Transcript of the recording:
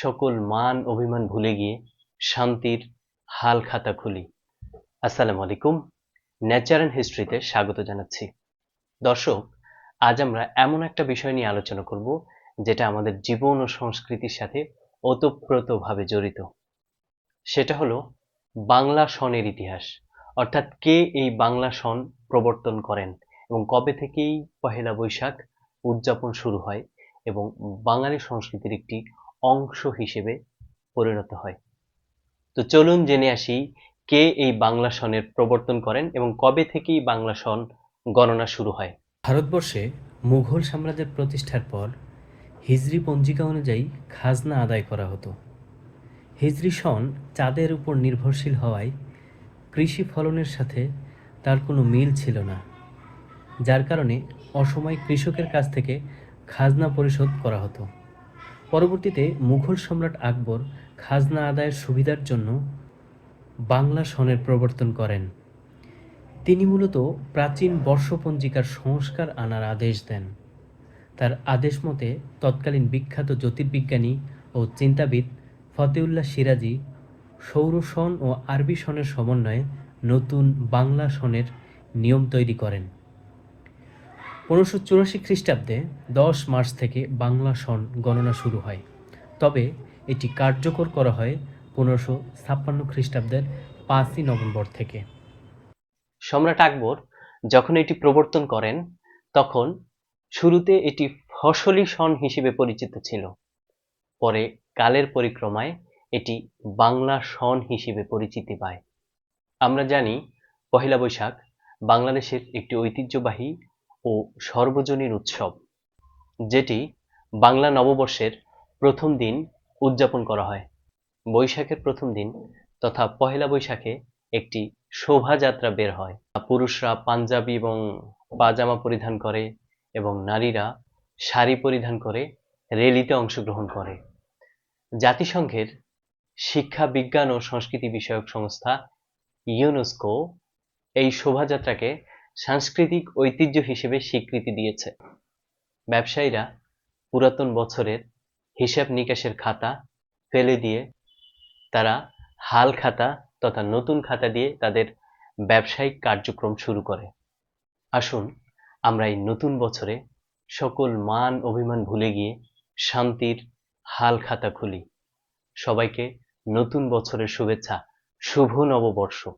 সকল মান অভিমান ভুলে গিয়ে শান্তির হাল খাতা খুলি। আসসালামু আলাইকুম। ন্যাচার অ্যান্ড হিস্ট্রিতে স্বাগত জানাচ্ছি। দর্শক, আজ আমরা এমন একটা বিষয় নিয়ে আলোচনা করব, যেটা আমাদের জীবন ও সংস্কৃতির সাথে ওতপ্রোতভাবে জড়িত। সেটা হলো বাংলা সনের ইতিহাস। অর্থাৎ কে এই বাংলা সন প্রবর্তন করেন এবং কবে থেকেই পহেলা বৈশাখ উদযাপন শুরু হয় এবং বাঙালি সংস্কৃতির একটি অংশ হিসেবে পরিণত হয়। তো চলুন জেনে আসি কে এই বাংলা সনের প্রবর্তন করেন এবং কবে থেকেই বাংলা সন গণনা শুরু হয়। ভারতবর্ষে মুঘল সাম্রাজ্যের প্রতিষ্ঠার পর হিজরি পঞ্জিকা অনুযায়ী খাজনা আদায় করা হতো। হিজরি সন চাঁদের উপর নির্ভরশীল হওয়ায় কৃষি ফলনের সাথে তার কোনো মিল ছিল না, যার কারণে অসময় কৃষকের কাছ থেকে খাজনা পরিশোধ করা হতো। পরবর্তীতে মুঘল সম্রাট আকবর খাজনা আদায়ের সুবিধার জন্য বাংলা সনের প্রবর্তন করেন। তিনি মূলত প্রাচীন বর্ষপঞ্জিকার সংস্কার আনার আদেশ দেন। তার আদেশ মতে তৎকালীন বিখ্যাত জ্যোতির্বিজ্ঞানী ও চিন্তাবিদ ফতেউল্লাহ সিরাজি সৌর সন ও আরবি সনের সমন্বয়ে নতুন বাংলা সনের নিয়ম তৈরি করেন। পনেরোশো চুরাশি খ্রিস্টাব্দে দশ মার্চ থেকে বাংলা সন গণনা শুরু হয়। তবে এটি কার্যকর করা হয় পনেরোশো ছাপ্পান্ন খ্রিস্টাব্দের পাঁচই নভেম্বর থেকে। সম্রাট আকবর যখন এটি প্রবর্তন করেন, তখন শুরুতে এটি ফসলি সন হিসেবে পরিচিত ছিল। পরে কালের পরিক্রমায় এটি বাংলা সন হিসেবে পরিচিতি পায়। আমরা জানি, পহেলা বৈশাখ বাংলাদেশের একটি ঐতিহ্যবাহী ও সর্বজনীন উৎসব, যেটি বাংলা নববর্ষের প্রথম দিন উদযাপন করা হয়। বৈশাখের প্রথম দিন তথা পহেলা বৈশাখে একটি শোভাযাত্রা বের হয়। পুরুষরা পাঞ্জাবি এবং পাজামা পরিধান করে এবং নারীরা শাড়ি পরিধান করে র্যালিতে অংশগ্রহণ করে। জাতিসংঘের শিক্ষা, বিজ্ঞান ও সংস্কৃতি বিষয়ক সংস্থা ইউনেস্কো এই শোভাযাত্রাকে সাংস্কৃতিক ঐতিহ্য হিসেবে স্বীকৃতি দিয়েছে। ব্যবসায়ীরা পুরাতন বছরের হিসাব নিকাশের খাতা ফেলে দিয়ে তারা হাল খাতা তথা নতুন খাতা দিয়ে তাদের ব্যবসায়িক কার্যক্রম শুরু করে। আসুন, আমরা এই নতুন বছরে সকল মান অভিমান ভুলে গিয়ে শান্তির হাল খাতা খুলি। সবাইকে নতুন বছরের শুভেচ্ছা, শুভ নববর্ষ।